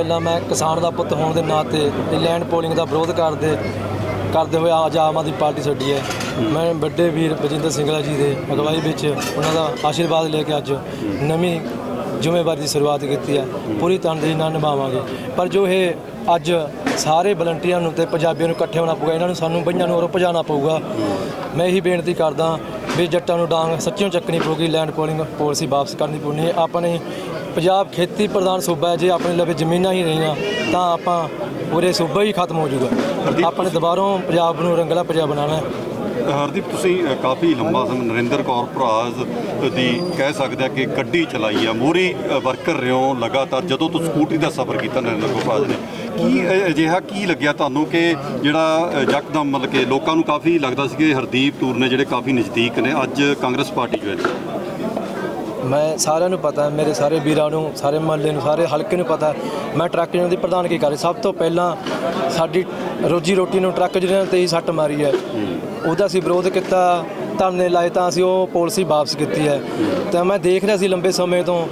ਪਹਿਲਾਂ ਮੈਂ ਕਿਸਾਨ ਦਾ ਪੁੱਤ ਹੋਣ ਦੇ ਨਾਤੇ ਇਹ ਲੈਂਡ ਪੋਲਿੰਗ ਦਾ ਵਿਰੋਧ ਕਰਦੇ ਕਰਦੇ ਹੋਏ ਅੱਜ ਆਮ ਆਦਮੀ ਪਾਰਟੀ ਛੱਡੀ ਹੈ। ਮੈਂ ਵੱਡੇ ਵੀਰ ਬਜਿੰਦਰ ਸਿੰਘਲਾ ਜੀ ਦੇ ਅਗਵਾਈ ਵਿੱਚ ਉਹਨਾਂ ਦਾ ਆਸ਼ੀਰਵਾਦ ਲੈ ਕੇ ਅੱਜ ਨਵੀਂ ਜ਼ਿੰਮੇਵਾਰੀ ਦੀ ਸ਼ੁਰੂਆਤ ਕੀਤੀ ਹੈ। ਪੂਰੀ ਤਨਦੇਹੀ ਨਾਲ ਨਿਭਾਵਾਂਗੇ। ਪਰ ਜੋ ਇਹ ਅੱਜ ਸਾਰੇ ਵਲੰਟੀਅਰਾਂ ਨੂੰ ਤੇ ਪੰਜਾਬੀਆਂ ਨੂੰ ਇਕੱਠੇ ਹੋਣਾ ਪਊਗਾ, ਇਹਨਾਂ ਨੂੰ ਸਾਨੂੰ ਬਈਆਂ ਨੂੰ ਔਰ ਭਜਾਉਣਾ ਪਊਗਾ। ਮੈਂ ਇਹੀ ਬੇਨਤੀ ਕਰਦਾ ਵੀ ਜੱਟਾਂ ਨੂੰ ਡਾਂਗ ਸੱਚਿਓ ਚੱਕਣੀ ਪਊਗੀ ਲੈਂਡ ਪੋਲਿੰਗ ਪਾਲਿਸੀ ਵਾਪਸ ਕਰਨੀ ਪਊਣੀ ਹੈ ਆਪਣੇ ਪੰਜਾਬ ਖੇਤੀ ਪ੍ਰਧਾਨ ਸੂਬਾ ਹੈ ਜੇ ਆਪਣੇ ਲਵੇ ਜ਼ਮੀਨਾਂ ਹੀ ਰਹੀਆਂ ਤਾਂ ਆਪਾਂ ਪੂਰੇ ਸੂਬਾ ਹੀ ਖਤਮ ਹੋ ਜਾਊਗਾ। ਆਪਣੇ ਦੁਬਾਰੋਂ ਪੰਜਾਬ ਨੂੰ ਰੰਗਲਾ ਪੰਜਾਬ ਬਣਾਉਣਾ ਹੈ। ਹਰਦੀਪ ਤੁਸੀਂ ਕਾਫੀ ਲੰਬਾ ਸਮਾਂ ਨਰਿੰਦਰ ਕੌਰ ਭਰਾਜ਼ ਦੀ ਕਹਿ ਸਕਦੇ ਆ ਕਿ ਗੱਡੀ ਚਲਾਈ ਆ ਮੋਰੀ ਵਰਕਰ ਰਿਓ ਲਗਾਤਾਰ ਜਦੋਂ ਤੁਸੀਂ ਸਕੂਟਰੀ ਦਾ ਸਫ਼ਰ ਕੀਤਾ ਨਰਿੰਦਰ ਕੌਰ ਭਰਾਜ਼ ਨੇ। ਕੀ ਅਜਿਹਾ ਕੀ ਲੱਗਿਆ ਤੁਹਾਨੂੰ ਕਿ ਜਿਹੜਾ ਯਕਦਮ ਮਤਲਬ ਕਿ ਲੋਕਾਂ ਨੂੰ ਕਾਫੀ ਲੱਗਦਾ ਸੀ ਕਿ ਹਰਦੀਪ ਟੂਰ ਨੇ ਜਿਹੜੇ ਕਾਫੀ ਨਜ਼ਦੀਕ ਨੇ ਅੱਜ ਕਾਂਗਰਸ ਪਾਰਟੀ ਜੁਆਇਨ ਮੈਂ ਸਾਰਿਆਂ ਨੂੰ ਪਤਾ ਹੈ ਮੇਰੇ ਸਾਰੇ ਵੀਰਾਂ ਨੂੰ, ਸਾਰੇ ਮਹੱਲੇ ਨੂੰ, ਸਾਰੇ ਹਲਕੇ ਨੂੰ ਪਤਾ ਹੈ। ਮੈਂ ਟਰੱਕ ਯੂਨੀਅਨ ਦੀ ਪ੍ਰਧਾਨਗੀ ਕਰ ਰਿਹਾ। ਸਭ ਤੋਂ ਪਹਿਲਾਂ ਸਾਡੀ ਰੋਜੀ ਰੋਟੀ ਨੂੰ ਟਰੱਕ ਯੂਨੀਅਨ ਤੇ ਹੀ ਸੱਟ ਮਾਰੀ ਹੈ। ਉਹਦਾ ਅਸੀਂ ਵਿਰੋਧ ਕੀਤਾ, ਧਰਨੇ ਲਾਏ ਤਾਂ ਅਸੀਂ ਉਹ ਪਾਲਿਸੀ ਵਾਪਸ ਕੀਤੀ ਹੈ। ਤਾਂ ਮੈਂ ਦੇਖ ਰਿਹਾ ਸੀ ਲੰਬੇ ਸਮੇਂ ਤੋਂ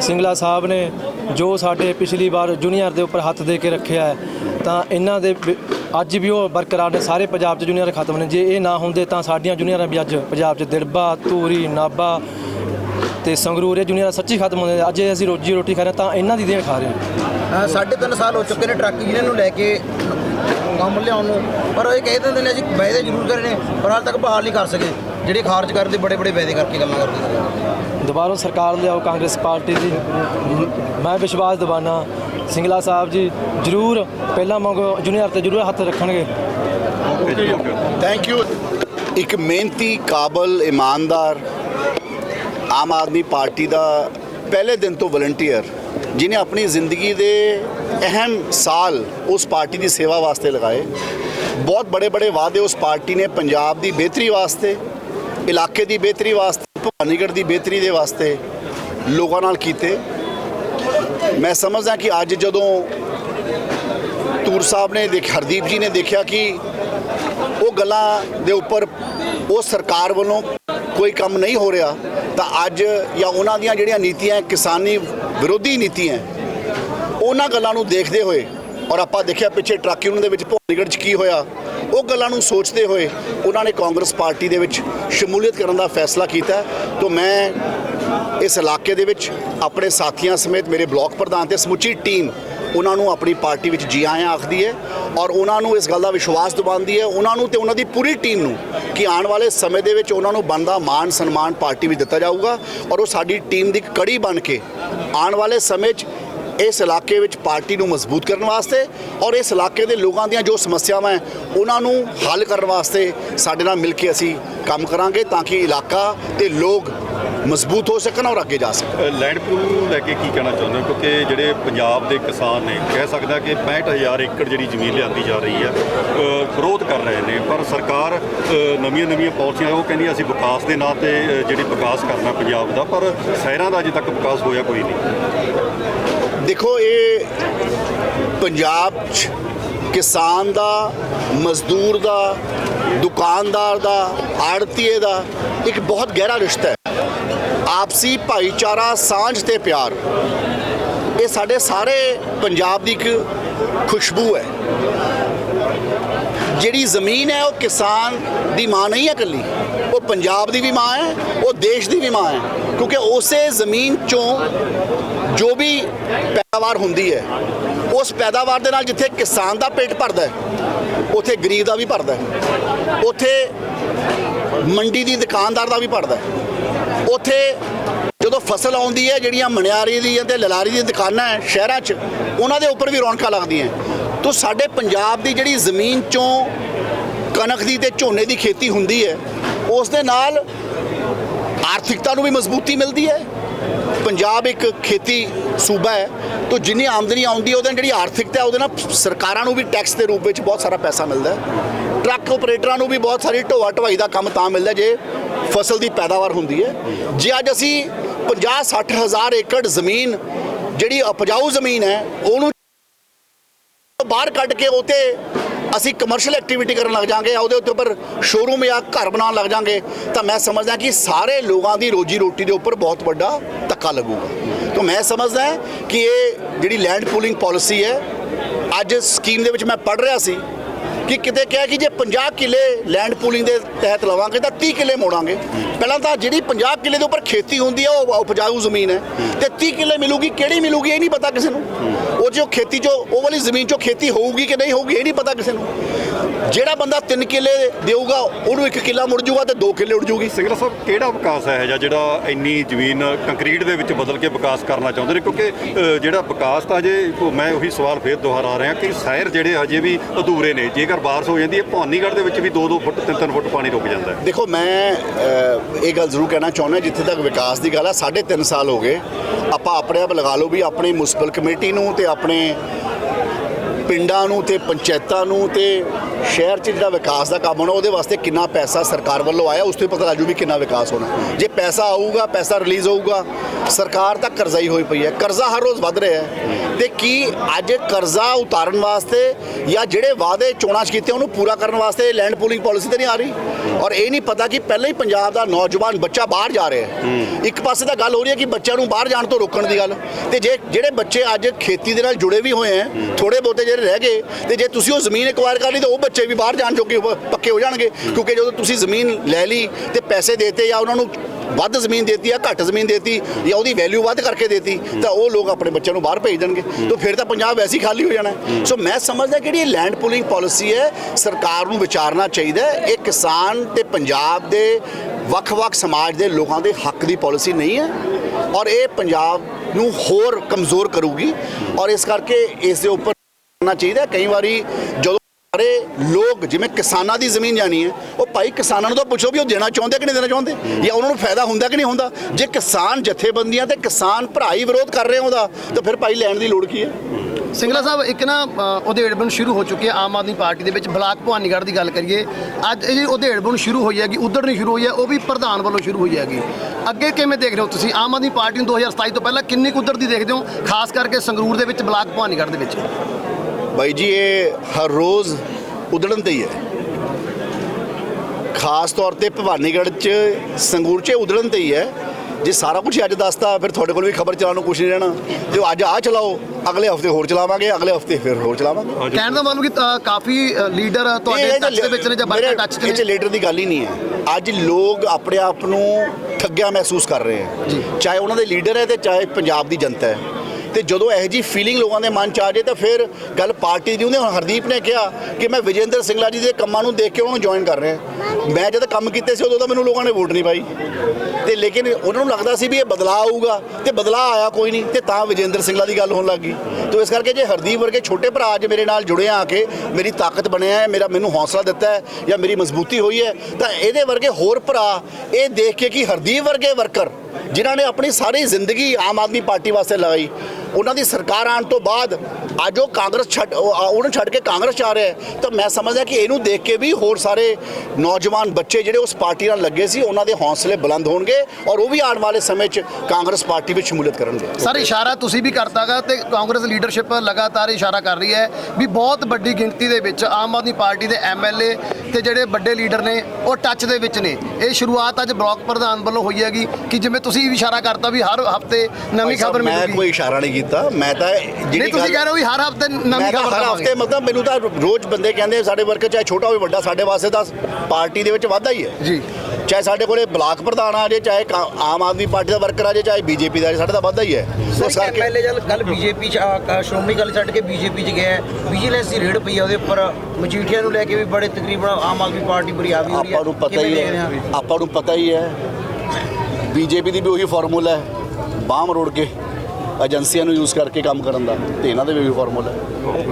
ਸਿੰਗਲਾ ਸਾਹਿਬ ਨੇ ਜੋ ਸਾਡੇ ਪਿਛਲੀ ਵਾਰ ਜੂਨੀਅਰ ਦੇ ਉੱਪਰ ਹੱਥ ਦੇ ਕੇ ਰੱਖਿਆ ਤਾਂ ਇਹਨਾਂ ਦੇ ਵਿ- ਅੱਜ ਵੀ ਉਹ ਬਰਕਰਾਰ ਨੇ, ਸਾਰੇ ਪੰਜਾਬ 'ਚ ਜੂਨੀਅਰ ਖਤਮ ਨੇ। ਜੇ ਇਹ ਨਾ ਹੁੰਦੇ ਤਾਂ ਸਾਡੀਆਂ ਜੂਨੀਅਰਾਂ ਵੀ ਅੱਜ ਪੰਜਾਬ 'ਚ ਦਿੜਬਾ, ਧੂਰੀ, ਨਾਭਾ ਤੇ ਸੰਗਰੂਰ ਇਹ ਜੂਨੀਅਰ ਸੱਚੀ ਖਤਮ ਹੁੰਦੇ ਨੇ। ਅੱਜ ਅਸੀਂ ਰੋਜੀ ਰੋਟੀ ਖਾ ਰਹੇ ਹਾਂ ਤਾਂ ਇਹਨਾਂ ਦੀ ਦੇਣ ਖਾ ਰਹੇ ਹਾਂ। ਸਾਢੇ ਤਿੰਨ ਸਾਲ ਹੋ ਚੁੱਕੇ ਨੇ ਟਰੱਕ ਯੂਨੀਅਨ ਨੂੰ ਲੈ ਕੇ ਕੰਮ ਲਿਆਉਣ ਨੂੰ। ਪਰ ਉਹ ਇਹ ਕਹਿ ਦਿੰਦੇ ਨੇ ਅਸੀਂ ਵਾਅਦੇ ਜ਼ਰੂਰ ਕਰੇ ਨੇ ਪਰ ਹਾਲ ਤੱਕ ਬਹਾਲ ਨਹੀਂ ਕਰ ਸਕੇ। ਜਿਹੜੇ ਖਾਰਜ ਕਰਨ ਦੇ ਬੜੇ ਬੜੇ ਵਾਅਦੇ ਕਰਕੇ ਗੱਲਾਂ ਕਰਦੇ ਦੁਬਾਰਾ ਸਰਕਾਰ ਲਿਆਓ ਕਾਂਗਰਸ ਪਾਰਟੀ ਦੀ। ਮੈਂ ਵਿਸ਼ਵਾਸ ਦਿਵਾਨਾ ਸਿੰਗਲਾ ਸਾਹਿਬ ਜੀ ਜ਼ਰੂਰ ਪਹਿਲਾਂ ਵਾਂਗੂ ਜੂਨੀਅਰ ਤੇ ਜ਼ਰੂਰ ਹੱਥ ਰੱਖਣਗੇ। ਥੈਂਕ ਯੂ ਇੱਕ ਮਿਹਨਤੀ ਕਾਬਲ ਇਮਾਨਦਾਰ ਆਮ ਆਦਮੀ ਪਾਰਟੀ ਦਾ ਪਹਿਲੇ ਦਿਨ ਤੋਂ ਵਲੰਟੀਅਰ ਜਿਨੇ ਆਪਣੀ ਜ਼ਿੰਦਗੀ ਦੇ ਅਹਿਮ ਸਾਲ ਉਸ ਪਾਰਟੀ ਦੀ ਸੇਵਾ ਵਾਸਤੇ ਲਗਾਏ। ਬਹੁਤ ਬੜੇ ਬੜੇ ਵਾਅਦੇ ਉਸ ਪਾਰਟੀ ਨੇ ਪੰਜਾਬ ਦੀ ਬਿਹਤਰੀ ਵਾਸਤੇ, ਇਲਾਕੇ ਦੀ ਬਿਹਤਰੀ ਵਾਸਤੇ, ਭਵਾਨੀਗੜ੍ਹ ਦੀ ਬਿਹਤਰੀ ਦੇ ਵਾਸਤੇ ਲੋਕਾਂ ਨਾਲ ਕੀਤੇ। ਮੈਂ ਸਮਝਦਾ ਕਿ ਅੱਜ ਜਦੋਂ ਤੂਰ ਸਾਹਿਬ ਨੇ ਦੇਖ ਹਰਦੀਪ ਜੀ ਨੇ ਦੇਖਿਆ ਕਿ ਉਹ ਗੱਲਾਂ ਦੇ ਉੱਪਰ ਉਹ ਸਰਕਾਰ ਵੱਲੋਂ ਕੋਈ ਕੰਮ ਨਹੀਂ ਹੋ ਰਿਹਾ ਤਾਂ ਅੱਜ ਜਾਂ ਉਹਨਾਂ ਦੀਆਂ ਜਿਹੜੀਆਂ ਨੀਤੀਆਂ, ਕਿਸਾਨੀ ਵਿਰੋਧੀ ਨੀਤੀਆਂ, ਉਹਨਾਂ ਗੱਲਾਂ ਨੂੰ ਦੇਖਦੇ ਹੋਏ ਔਰ ਆਪਾਂ ਦੇਖਿਆ ਪਿੱਛੇ ਟਰੱਕ ਯੂਨੀਅਨ ਦੇ ਵਿੱਚ ਭਵਾਨੀਗੜ੍ਹ 'ਚ ਕੀ ਹੋਇਆ, ਉਹ ਗੱਲਾਂ ਨੂੰ ਸੋਚਦੇ ਹੋਏ ਉਹਨਾਂ ਨੇ ਕਾਂਗਰਸ ਪਾਰਟੀ ਦੇ ਵਿੱਚ ਸ਼ਮੂਲੀਅਤ ਕਰਨ ਦਾ ਫੈਸਲਾ ਕੀਤਾ ਤਾਂ ਮੈਂ ਇਸ ਇਲਾਕੇ ਦੇ ਵਿੱਚ ਆਪਣੇ ਸਾਥੀਆਂ ਸਮੇਤ ਮੇਰੇ ਬਲਾਕ ਪ੍ਰਧਾਨ ਤੇ ਸਮੁੱਚੀ ਟੀਮ ਉਹਨਾਂ ਨੂੰ ਆਪਣੀ ਪਾਰਟੀ ਵਿੱਚ ਜੀ ਆਇਆਂ ਆਖਦੀ ਹੈ ਔਰ ਉਹਨਾਂ ਨੂੰ ਇਸ ਗੱਲ ਦਾ ਵਿਸ਼ਵਾਸ ਦਿਵਾਉਂਦੀ ਹੈ ਉਹਨਾਂ ਨੂੰ ਤੇ ਉਹਨਾਂ ਦੀ ਪੂਰੀ ਟੀਮ ਨੂੰ ਕਿ ਆਉਣ ਵਾਲੇ ਸਮੇਂ ਦੇ ਵਿੱਚ ਉਹਨਾਂ ਨੂੰ ਬਣਦਾ ਮਾਣ ਸਨਮਾਨ ਪਾਰਟੀ ਵਿੱਚ ਦਿੱਤਾ ਜਾਊਗਾ ਔਰ ਉਹ ਸਾਡੀ ਟੀਮ ਦੀ ਇੱਕ ਕੜੀ ਬਣ ਕੇ ਆਉਣ ਵਾਲੇ ਸਮੇਂ 'ਚ ਇਸ ਇਲਾਕੇ ਵਿੱਚ ਪਾਰਟੀ ਨੂੰ ਮਜ਼ਬੂਤ ਕਰਨ ਵਾਸਤੇ ਔਰ ਇਸ ਇਲਾਕੇ ਦੇ ਲੋਕਾਂ ਦੀਆਂ ਜੋ ਸਮੱਸਿਆਵਾਂ ਹੈ ਉਹਨਾਂ ਨੂੰ ਹੱਲ ਕਰਨ ਵਾਸਤੇ ਸਾਡੇ ਨਾਲ ਮਿਲ ਕੇ ਅਸੀਂ ਕੰਮ ਕਰਾਂਗੇ ਤਾਂ ਕਿ ਇਲਾਕਾ ਤੇ ਲੋਕ ਮਜ਼ਬੂਤ ਹੋ ਸਕਣ ਔਰ ਅੱਗੇ ਜਾ ਸਕਣ। ਲੈਂਡ ਪੂਲ ਨੂੰ ਲੈ ਕੇ ਕੀ ਕਹਿਣਾ ਚਾਹੁੰਦੇ ਹੋ? ਕਿਉਂਕਿ ਜਿਹੜੇ ਪੰਜਾਬ ਦੇ ਕਿਸਾਨ ਨੇ ਕਹਿ ਸਕਦਾ ਕਿ 65000 ਏਕੜ ਜਿਹੜੀ ਜ਼ਮੀਨ ਲਿਆਂਦੀ ਜਾ ਰਹੀ ਹੈ ਵਿਰੋਧ ਕਰ ਰਹੇ ਨੇ। ਪਰ ਸਰਕਾਰ ਨਵੀਆਂ ਨਵੀਆਂ ਪਾਲਿਸੀਆਂ ਉਹ ਕਹਿੰਦੀ ਅਸੀਂ ਵਿਕਾਸ ਦੇ ਨਾਂ ਤੇ ਜਿਹੜੀ ਵਿਕਾਸ ਕਰਨਾ ਪੰਜਾਬ ਦਾ ਪਰ ਸ਼ਹਿਰਾਂ ਦਾ ਅਜੇ ਤੱਕ ਵਿਕਾਸ ਹੋਇਆ ਕੋਈ ਨਹੀਂ। ਦੇਖੋ ਇਹ ਪੰਜਾਬ 'ਚ ਕਿਸਾਨ ਦਾ ਮਜ਼ਦੂਰ ਦਾ ਦੁਕਾਨਦਾਰ ਦਾ ਆੜਤੀਏ ਦਾ ਇੱਕ ਬਹੁਤ ਗਹਿਰਾ ਰਿਸ਼ਤਾ ਹੈ। ਆਪਸੀ ਭਾਈਚਾਰਾ, ਸਾਂਝ ਤੇ ਪਿਆਰ। ਇਹ ਸਾਡੇ ਸਾਰੇ ਪੰਜਾਬ ਦੀ ਇੱਕ ਖੁਸ਼ਬੂ ਹੈ। ਜਿਹੜੀ ਜ਼ਮੀਨ ਹੈ, ਉਹ ਕਿਸਾਨ ਦੀ ਮਾਂ ਨਹੀਂ ਹੈ ਇਕੱਲੀ। ਉਹ ਪੰਜਾਬ ਦੀ ਵੀ ਮਾਂ ਹੈ, ਉਹ ਦੇਸ਼ ਦੀ ਵੀ ਮਾਂ ਹੈ। ਕਿਉਂਕਿ ਉਸੇ ਜ਼ਮੀਨ ਚੋਂ ਜੋ ਵੀ ਪੈਦਾਵਾਰ ਹੁੰਦੀ ਹੈ, ਉਸ ਪੈਦਾਵਾਰ ਦੇ ਨਾਲ ਜਿੱਥੇ ਕਿਸਾਨ ਦਾ ਪੇਟ ਭਰਦਾ ਹੈ, ਉੱਥੇ ਗਰੀਬ ਦਾ ਵੀ ਭਰਦਾ ਹੈ। ਉੱਥੇ ਮੰਡੀ ਦੀ ਦੁਕਾਨਦਾਰ ਦਾ ਵੀ ਭਰਦਾ ਹੈ। ਉੱਥੇ ਜਦੋਂ ਫਸਲ ਆਉਂਦੀ ਹੈ, ਜਿਹੜੀਆਂ ਮਨਿਆਰੀ ਦੀ ਤੇ ਲਲਾਰੀ ਦੀ ਦੁਕਾਨਾਂ ਹੈ ਸ਼ਹਿਰਾਂ 'ਚ, ਉਹਨਾਂ ਦੇ ਉੱਪਰ ਵੀ ਰੌਣਕਾਂ ਲੱਗਦੀਆਂ ਤੋ ਸਾਡੇ ਪੰਜਾਬ ਦੀ ਜਿਹੜੀ ਜ਼ਮੀਨ ਚੋਂ ਕਣਕ ਦੀ ਤੇ ਝੋਨੇ ਦੀ ਖੇਤੀ ਹੁੰਦੀ ਹੈ, ਉਸ ਦੇ ਨਾਲ ਆਰਥਿਕਤਾ ਨੂੰ ਵੀ ਮਜ਼ਬੂਤੀ ਮਿਲਦੀ ਹੈ। ਪੰਜਾਬ ਇੱਕ ਖੇਤੀ ਸੂਬਾ ਹੈ, ਤੋਂ ਜਿੰਨੀ ਆਮਦਨੀ ਆਉਂਦੀ ਹੈ, ਉਹਦੇ ਨਾਲ ਜਿਹੜੀ ਆਰਥਿਕਤਾ ਉਹਦੇ ਨਾਲ ਸਰਕਾਰਾਂ ਨੂੰ ਵੀ ਟੈਕਸ ਦੇ ਰੂਪ ਵਿੱਚ ਬਹੁਤ ਸਾਰਾ ਪੈਸਾ ਮਿਲਦਾ ਹੈ। ਟਰੱਕ ਆਪਰੇਟਰਾਂ ਨੂੰ ਵੀ ਬਹੁਤ ਸਾਰੀ ਢੋਆ ਢਵਾਈ ਦਾ ਕੰਮ ਤਾਂ ਮਿਲਦਾ ਜੇ ਫਸਲ ਦੀ ਪੈਦਾਵਾਰ ਹੁੰਦੀ ਹੈ। ਜੇ ਅੱਜ ਅਸੀਂ 50 60 ਹਜ਼ਾਰ ਏਕੜ ਜ਼ਮੀਨ, ਜਿਹੜੀ ਉਪਜਾਊ ਜ਼ਮੀਨ ਹੈ, ਉਹਨੂੰ ਬਾਹਰ ਕੱਢ ਕੇ ਉਤੇ ਅਸੀਂ ਕਮਰਸ਼ੀਅਲ ਐਕਟੀਵਿਟੀ ਕਰਨ ਲੱਗ ਜਾਾਂਗੇ ਉਹਦੇ ਉੱਤੇ ਉੱਪਰ ਸ਼ੋਰੂਮ ਜਾਂ ਘਰ ਬਣਾਉਣ ਲੱਗ ਜਾਾਂਗੇ ਤਾਂ ਮੈਂ ਸਮਝਦਾ ਕਿ ਸਾਰੇ ਲੋਕਾਂ ਦੀ ਰੋਜੀ ਰੋਟੀ ਦੇ ਉੱਪਰ ਬਹੁਤ ਵੱਡਾ ਧੱਕਾ ਲੱਗੂਗਾ। ਤਾਂ ਮੈਂ ਸਮਝਦਾ ਕਿ ਇਹ ਜਿਹੜੀ ਲੈਂਡ ਪੂਲਿੰਗ ਪਾਲਿਸੀ ਹੈ, ਅੱਜ ਸਕੀਮ ਦੇ ਵਿੱਚ ਮੈਂ ਪੜ੍ਹ ਰਿਹਾ ਸੀ ਕਿ ਕਿਤੇ ਕਿਹਾ ਕਿ ਜੇ 50 ਕਿੱਲੇ ਲੈਂਡ ਪੂਲਿੰਗ ਦੇ ਤਹਿਤ ਲਵਾਂਗੇ ਤਾਂ 30 ਕਿੱਲੇ ਮੋੜਾਂਗੇ। ਪਹਿਲਾਂ ਤਾਂ ਜਿਹੜੀ 50 ਕਿੱਲੇ ਦੇ ਉੱਪਰ ਖੇਤੀ ਹੁੰਦੀ ਹੈ ਉਹ ਉਪਜਾਊ ਜ਼ਮੀਨ ਹੈ। ਤੇ 30 ਕਿੱਲੇ ਮਿਲੂਗੀ, ਕਿਹੜੀ ਮਿਲੂਗੀ ਇਹ ਨਹੀਂ ਪਤਾ ਕਿਸੇ ਨੂੰ। ਉਹ ਜੋ ਖੇਤੀ ਚੋਂ ਉਹ ਵਾਲੀ ਜ਼ਮੀਨ ਚੋਂ ਖੇਤੀ ਹੋਊਗੀ ਕਿ ਨਹੀਂ ਹੋਊਗੀ, ਇਹ ਨਹੀਂ ਪਤਾ ਕਿਸੇ ਨੂੰ। ਜਿਹੜਾ ਬੰਦਾ 3 ਕਿੱਲੇ ਦੇਊਗਾ ਉਹਨੂੰ 1 ਕਿੱਲਾ ਮੁੜ ਜਾਊਗਾ ਤੇ 2 ਕਿੱਲੇ ਉੜ ਜਾਊਗੀ ਸਿੰਗਲਾ ਸਾਹਿਬ ਕਿਹੜਾ ਵਿਕਾਸ ਹੈ ਜਿਹਾ ਜਿਹੜਾ ਇੰਨੀ ਜ਼ਮੀਨ ਕੰਕਰੀਟ ਦੇ ਵਿੱਚ ਬਦਲ ਕੇ ਵਿਕਾਸ ਕਰਨਾ ਚਾਹੁੰਦੇ ਨੇ? ਕਿਉਂਕਿ ਜਿਹੜਾ ਵਿਕਾਸ ਤਾਂ ਜੇ ਮੈਂ ਉਹੀ ਸਵਾਲ ਫੇਰ ਦੁਹਰਾ ਰਿਹਾ ਕਿ ਸ਼ਹਿਰ ਜਿਹੜੇ ਹਜੇ ਵੀ ਅਧੂਰੇ ਨੇ ਜੇਕਰ ਬਾਰਿਸ਼ ਹੋ ਜਾਂਦੀ ਹੈ ਭਵਾਨੀਗੜ੍ਹ ਦੇ ਵਿੱਚ ਵੀ 2-2 ਫੁੱਟ 3-3 ਫੁੱਟ ਪਾਣੀ ਰੁਕ ਜਾਂਦਾ ਹੈ। ਦੇਖੋ ਮੈਂ ਇਹ ਗੱਲ ਜ਼ਰੂਰ ਕਹਿਣਾ ਚਾਹੁੰਦਾ ਜਿੱਥੇ ਤੱਕ ਵਿਕਾਸ ਦੀ ਗੱਲ ਹੈ ਸਾਢੇ ਤਿੰਨ ਸਾਲ ਹੋ ਗਏ। ਆਪਾਂ ਆਪਣੇ ਆਪ ਲਗਾ ਲਓ ਵੀ ਆਪਣੀ ਮੁਨਸਪਲ ਕਮੇਟੀ ਨੂੰ ਤੇ ਆਪਣੇ ਪਿੰਡਾਂ ਨੂੰ ਤੇ ਪੰਚਾਇਤਾਂ ਨੂੰ ਤੇ ਸ਼ਹਿਰ 'ਚ ਜਿਹੜਾ ਵਿਕਾਸ ਦਾ ਕੰਮ ਹੋਣਾ ਉਹਦੇ ਵਾਸਤੇ ਕਿੰਨਾ ਪੈਸਾ ਸਰਕਾਰ ਵੱਲੋਂ ਆਇਆ ਉਸ ਤੋਂ ਹੀ ਪਤਾ ਲੱਗੂ ਵੀ ਕਿੰਨਾ ਵਿਕਾਸ ਹੋਣਾ। ਜੇ ਪੈਸਾ ਆਊਗਾ ਪੈਸਾ ਰਿਲੀਜ਼ ਹੋਊਗਾ ਸਰਕਾਰ ਤਾਂ ਕਰਜ਼ਾਈ ਹੋਈ ਪਈ ਹੈ। ਕਰਜ਼ਾ ਹਰ ਰੋਜ਼ ਵੱਧ ਰਿਹਾ ਹੈ। ਤੇ ਕੀ ਅੱਜ ਕਰਜ਼ਾ ਉਤਾਰਨ ਵਾਸਤੇ ਜਾਂ ਜਿਹੜੇ ਵਾਅਦੇ ਚੋਣਾਂ 'ਚ ਕੀਤੇ ਉਹਨੂੰ ਪੂਰਾ ਕਰਨ ਵਾਸਤੇ ਲੈਂਡ ਪੂਲਿੰਗ ਪਾਲਿਸੀ ਤੇ ਨਹੀਂ ਆ ਰਹੀ? ਔਰ ਇਹ ਨਹੀਂ ਪਤਾ ਕਿ ਪਹਿਲਾਂ ਹੀ ਪੰਜਾਬ ਦਾ ਨੌਜਵਾਨ ਬੱਚਾ ਬਾਹਰ ਜਾ ਰਿਹਾ ਹੈ। ਇੱਕ ਪਾਸੇ ਤਾਂ ਗੱਲ ਹੋ ਰਹੀ ਹੈ ਕਿ ਬੱਚਿਆਂ ਨੂੰ ਬਾਹਰ ਜਾਣ ਤੋਂ ਰੋਕਣ ਦੀ ਗੱਲ। ਤੇ ਜੇ ਜਿਹੜੇ ਬੱਚੇ ਅੱਜ ਖੇਤੀ ਦੇ ਨਾਲ ਜੁੜੇ ਵੀ ਹੋਏ ਹੈ ਥੋੜੇ ਬਹੁਤੇ ਜਿਹੜੇ ਰਹਿ ਗਏ ਤੇ ਜੇ ਤੁਸੀਂ ਉਹ ਜ਼ਮੀਨ ਐਕਵਾਇਰ ਕਰ ਲਈ ਤਾਂ ਉਹ ਬੱਚੇ ਵੀ ਬਾਹਰ ਜਾਣ ਜੋਗੇ ਪੱਕੇ ਹੋ ਜਾਣਗੇ ਕਿਉਂਕਿ ਜਦੋਂ ਤੁਸੀਂ ਜ਼ਮੀਨ ਲੈ ਲਈ ਤੇ ਪੈਸੇ ਦੇਤੇ ਜਾਂ ਉਹਨਾਂ ਨੂੰ ਵੱਧ ਜ਼ਮੀਨ ਦੇਤੀ ਜਾਂ ਘੱਟ ਜ਼ਮੀਨ ਦੇਤੀ ਜਾਂ ਉਹਦੀ ਵੈਲਿਊ ਵੱਧ ਕਰਕੇ ਦੇਤੀ ਤਾਂ ਉਹ ਲੋਕ ਆਪਣੇ ਬੱਚਿਆਂ ਨੂੰ ਬਾਹਰ ਭੇਜ ਦੇਣਗੇ ਤਾਂ ਫਿਰ ਤਾਂ ਪੰਜਾਬ ਵੈਸੇ ਹੀ ਖਾਲੀ ਹੋ ਜਾਣਾ। ਸੋ ਮੈਂ ਸਮਝਦਾ ਕਿ ਜਿਹੜੀ ਇਹ ਲੈਂਡ ਪੂਲਿੰਗ ਪਾਲਿਸੀ ਹੈ ਸਰਕਾਰ ਨੂੰ ਵਿਚਾਰਨਾ ਚਾਹੀਦਾ ਹੈ। ਇਹ ਕਿਸਾਨ ਤੇ ਪੰਜਾਬ ਦੇ ਵੱਖ-ਵੱਖ ਸਮਾਜ ਦੇ ਲੋਕਾਂ ਦੇ ਹੱਕ ਦੀ ਪਾਲਿਸੀ ਨਹੀਂ ਹੈ ਔਰ ਇਹ ਪੰਜਾਬ ਨੂੰ ਹੋਰ ਕਮਜ਼ੋਰ ਕਰੂਗੀ ਔਰ ਇਸ ਕਰਕੇ ਇਸ ਦੇ ਉੱਪਰ ਕਰਨਾ ਚਾਹੀਦਾ। ਕਈ ਵਾਰੀ ਜਦੋਂ ਸਾਰੇ ਲੋਕ ਜਿਵੇਂ ਕਿਸਾਨਾਂ ਦੀ ਜ਼ਮੀਨ ਜਾਣੀ ਹੈ ਉਹ ਭਾਈ ਕਿਸਾਨਾਂ ਨੂੰ ਤਾਂ ਪੁੱਛੋ ਵੀ ਉਹ ਦੇਣਾ ਚਾਹੁੰਦੇ ਕਿ ਨਹੀਂ ਦੇਣਾ ਚਾਹੁੰਦੇ? ਜਾਂ ਉਹਨਾਂ ਨੂੰ ਫਾਇਦਾ ਹੁੰਦਾ ਕਿ ਨਹੀਂ ਹੁੰਦਾ? ਜੇ ਕਿਸਾਨ ਜਥੇਬੰਦੀਆਂ ਤੇ ਕਿਸਾਨ ਭਰਾਈ ਵਿਰੋਧ ਕਰ ਰਹੇ ਉਹਦਾ ਤਾਂ ਫਿਰ ਭਾਈ ਲੈਣ ਦੀ ਲੋੜ ਕੀ ਹੈ? ਸਿੰਗਲਾ ਸਾਹਿਬ ਇੱਕ ਨਾ ਅ, ਸ਼ੁਰੂ ਹੋ ਚੁੱਕੀ ਹੈ ਆਮ ਆਦਮੀ ਪਾਰਟੀ ਦੇ ਵਿੱਚ। ਬਲਾਕ ਭਵਾਨੀਗੜ੍ਹ ਦੀ ਗੱਲ ਕਰੀਏ ਅੱਜ ਇਹ ਜਿਹੜੀ ਸ਼ੁਰੂ ਹੋਈ ਹੈਗੀ ਉਧੜਨੀ ਸ਼ੁਰੂ ਹੋਈ ਹੈ ਉਹ ਵੀ ਪ੍ਰਧਾਨ ਵੱਲੋਂ ਸ਼ੁਰੂ ਹੋਈ ਹੈਗੀ। ਅੱਗੇ ਕਿਵੇਂ ਦੇਖ ਰਹੇ ਹੋ ਤੁਸੀਂ? ਆਮ ਆਦਮੀ ਪਾਰਟੀ ਨੂੰ 2027 ਤੋਂ ਪਹਿਲਾਂ ਕਿੰਨੀ ਕੁ ਉਧੜਦੀ ਦੇਖਦੇ ਹੋ? ਖਾਸ ਕਰਕੇ ਸੰਗਰੂਰ ਦੇ ਵਿੱਚ ਬਲਾਕ ਭਵਾਨੀਗੜ੍ਹ ਦੇ ਵਿੱਚ। ਬਾਈ ਜੀ ਇਹ ਹਰ ਰੋਜ਼ ਉਧੜਨ ਤੇ ਹੀ ਹੈ। ਖਾਸ ਤੌਰ ਤੇ ਭਵਾਨੀਗੜ੍ਹ 'ਚ ਸੰਗੂਰ 'ਚ ਉਧੜਨ ਤੇ ਹੀ ਹੈ। ਜੇ ਸਾਰਾ ਕੁਝ ਅੱਜ ਦੱਸਤਾ ਫਿਰ ਤੁਹਾਡੇ ਕੋਲ ਵੀ ਖਬਰ ਚਲਾਉਣ ਨੂੰ ਕੁਝ ਨਹੀਂ ਰਹਿਣਾ। ਤੇ ਅੱਜ ਆ ਚਲਾਓ ਅਗਲੇ ਹਫ਼ਤੇ ਹੋਰ ਚਲਾਵਾਂਗੇ ਅਗਲੇ ਹਫ਼ਤੇ ਫਿਰ ਹੋਰ ਚਲਾਵਾਂਗੇ। ਕਹਿਣ ਦਾ ਮਤਲਬ ਕਿ ਕਾਫੀ ਲੀਡਰ ਤੁਹਾਡੇ ਟੱਚ ਦੇ ਵਿੱਚ ਨੇ ਜਾਂ ਵਰਕਰ ਟੱਚ 'ਚ ਇਹ 'ਚ ਨੇ ਲੀਡਰ ਦੀ ਗੱਲ ਹੀ ਨਹੀਂ ਹੈ। ਅੱਜ ਲੋਕ ਆਪਣੇ ਆਪ ਨੂੰ ਠੱਗਿਆ ਮਹਿਸੂਸ ਕਰ ਰਹੇ ਹੈ। ਚਾਹੇ ਉਹਨਾਂ ਦੇ ਲੀਡਰ ਹੈ ਤੇ ਚਾਹੇ ਪੰਜਾਬ ਦੀ ਜਨਤਾ ਹੈ। ਤੇ ਜਦੋਂ ਇਹੋ ਜੀ ਫੀਲਿੰਗ ਲੋਕਾਂ ਦੇ ਮਨ ਚ ਆ ਜੇ ਤਾਂ ਫਿਰ ਗੱਲ ਪਾਰਟੀ ਦੀ ਉਹਨੇ ਹੁਣ ਹਰਦੀਪ ਨੇ ਕਿਹਾ ਕਿ ਮੈਂ ਵਿਜੇਂਦਰ ਸਿੰਗਲਾ ਜੀ ਦੇ ਕੰਮਾਂ ਨੂੰ ਦੇਖ ਕੇ ਉਹਨਾਂ ਨੂੰ ਜੁਆਇਨ ਕਰ ਰਿਹਾ। ਮੈਂ ਜਦ ਕੰਮ ਕੀਤੇ ਸੀ ਉਦੋਂ ਤਾਂ ਮੈਨੂੰ ਲੋਕਾਂ ਨੇ ਵੋਟ ਨਹੀਂ ਪਾਈ। ਤੇ ਲੇਕਿਨ ਉਹਨਾਂ ਨੂੰ ਲੱਗਦਾ ਸੀ ਵੀ ਇਹ ਬਦਲਾਅ ਆਊਗਾ ਤੇ ਬਦਲਾਅ ਆਇਆ ਕੋਈ ਨਹੀਂ ਤੇ ਤਾਂ ਵਿਜੇਂਦਰ ਸਿੰਗਲਾ ਦੀ ਗੱਲ ਹੋਣ ਲੱਗ ਗਈ। ਤੇ ਇਸ ਕਰਕੇ ਜੇ ਹਰਦੀਪ ਵਰਗੇ ਛੋਟੇ ਭਰਾ ਅੱਜ ਮੇਰੇ ਨਾਲ ਜੁੜੇ ਆ ਕੇ ਮੇਰੀ ਤਾਕਤ ਬਣਿਆ ਹੈ, ਮੇਰਾ ਮੈਨੂੰ ਹੌਸਲਾ ਦਿੱਤਾ ਹੈ ਜਾਂ ਮੇਰੀ ਮਜ਼ਬੂਤੀ ਹੋਈ ਹੈ, ਤਾਂ ਇਹਦੇ ਵਰਗੇ ਹੋਰ ਭਰਾ ਇਹ ਦੇਖ ਕੇ ਕਿ ਹਰਦੀਪ ਵਰਗੇ ਵਰਕਰ ਜਿਨ੍ਹਾਂ ਨੇ ਆਪਣੀ ਸਾਰੀ ਜ਼ਿੰਦਗੀ ਆਮ ਆਦਮੀ ਪਾਰਟੀ ਵਾਸਤੇ ਲਗਾਈ ਉਹਨਾਂ ਦੀ ਸਰਕਾਰ ਆਉਣ ਤੋਂ ਬਾਅਦ ਅੱਜ ਉਹ ਕਾਂਗਰਸ ਛੱਡ ਉਹਨੂੰ ਛੱਡ ਕੇ ਕਾਂਗਰਸ ਚ ਆ ਰਿਹਾ ਤਾਂ ਮੈਂ ਸਮਝਦਾ ਕਿ ਇਹਨੂੰ ਦੇਖ ਕੇ ਵੀ ਹੋਰ ਸਾਰੇ ਨੌਜਵਾਨ ਬੱਚੇ ਜਿਹੜੇ ਉਸ ਪਾਰਟੀ ਨਾਲ ਲੱਗੇ ਸੀ ਉਹਨਾਂ ਦੇ ਹੌਸਲੇ ਬੁਲੰਦ ਹੋਣਗੇ ਔਰ ਉਹ ਵੀ ਆਉਣ ਵਾਲੇ ਸਮੇਂ 'ਚ ਕਾਂਗਰਸ ਪਾਰਟੀ ਵਿੱਚ ਸ਼ਮੂਲੀਅਤ ਕਰਨਗੇ। ਸਰ ਇਸ਼ਾਰਾ ਤੁਸੀਂ ਵੀ ਕਰਤਾਗਾ ਤੇ ਕਾਂਗਰਸ ਲੀਡਰਸ਼ਿਪ ਲਗਾਤਾਰ ਇਸ਼ਾਰਾ ਕਰ ਰਹੀ ਹੈ। ਵੀ ਬਹੁਤ ਵੱਡੀ ਗਿਣਤੀ ਦੇ ਵਿੱਚ ਆਮ ਆਦਮੀ ਪਾਰਟੀ ਦੇ ਐਮਐਲਏ ਤੇ ਜਿਹੜੇ ਵੱਡੇ ਲੀਡਰ ਨੇ ਉਹ ਟੱਚ ਦੇ ਵਿੱਚ ਨੇ। ਇਹ ਸ਼ੁਰੂਆਤ ਅੱਜ ਬਲਾਕ ਪ੍ਰਧਾਨ ਵੱਲੋਂ ਹੋਈ ਹੈਗੀ ਕਿ ਜਿਵੇਂ ਤੁਸੀਂ ਵੀ ਇਸ਼ਾਰਾ ਕਰਤਾ ਵੀ ਹਰ ਹਫ਼ਤੇ ਨਵੀਂ ਖਬਰ ਮੈਂ ਮਿਲੂਗੀ ਕੋਈ ਇਸ਼ਾਰਾ ਨਹੀਂ ਕੀਤਾ। ਮੈਂ ਤਾਂ ਜਿਹੜੀ ਨਹੀਂ ਤੁਸੀਂ ਕਹਿ ਰਹੇ ਹੋ ਵੀ ਹਰ ਹਫ਼ਤੇ ਨਵੀਂ ਖਬਰ ਹਰ ਹਫ਼ਤੇ ਮਤਲਬ ਮੈਨੂੰ ਤਾਂ ਰੋਜ਼ ਬੰਦੇ ਕਹਿੰਦੇ ਸਾਡੇ ਵਰਕਰ ਚਾਹੇ ਛੋਟਾ ਹੋਵੇ ਵੱਡਾ ਸਾਡੇ ਵਾਸਤੇ ਤਾਂ ਪਾਰਟੀ ਦੇ ਵਿੱਚ ਵਾਧਾ ਹੀ ਹੈ। ਜੀ। ਚਾਹੇ ਸਾਡੇ ਕੋਲੇ ਬਲਾਕ ਪ੍ਰਧਾਨ ਆ ਜੇ ਚਾਹੇ ਆਮ ਆਦਮੀ ਪਾਰਟੀ ਦਾ ਵਰਕਰ ਆ ਜੇ ਚਾਹੇ ਬੀਜੇਪੀ ਦਾ ਸਾਡੇ ਤਾਂ ਵਾਧਾ ਹੀ ਹੈ। ਉਸ ਕਰਕੇ ਪਹਿਲੇ ਜਦ ਗੱਲ ਬੀਜੇਪੀ ਚ ਸ਼੍ਰੋਮਣੀ ਗੱਲ ਛੱਡ ਕੇ ਬੀਜੇਪੀ ਚ ਗਿਆ ਵਿਜੀਲੈਂਸ ਦੀ ਰੇਡ ਪਈ ਆ ਉਹਦੇ ਉੱਪਰ ਮਜੀਠੀਆ ਨੂੰ ਲੈ ਕੇ ਵੀ ਬੜੇ ਤਕਰੀਬਨ ਆਮ ਆਦਮੀ ਪਾਰਟੀ ਬੁਰੀ ਆ ਵੀ ਹੋ। ਰਹੀ ਹੈ ਆਪਾਂ ਨੂੰ ਪਤਾ ਹੈ ਹਾਂ? ਆਪਾਂ ਨੂੰ ਪਤਾ ਹੀ ਹੈ ਬੀਜੇਪੀ ਦੀ ਵੀ ਉਹੀ ਫਾਰਮੂਲਾ ਹੈ ਬਾਹਮ ਰੋੜ ਕੇ। ਏਜੰਸੀਆਂ ਨੂੰ ਯੂਜ਼ ਕਰਕੇ ਕੰਮ ਕਰਨ ਦਾ ਤੇ ਇਹਨਾਂ ਦੇ ਵੀ ਉਹੀ ਫਾਰਮੂਲਾ ਹੈ।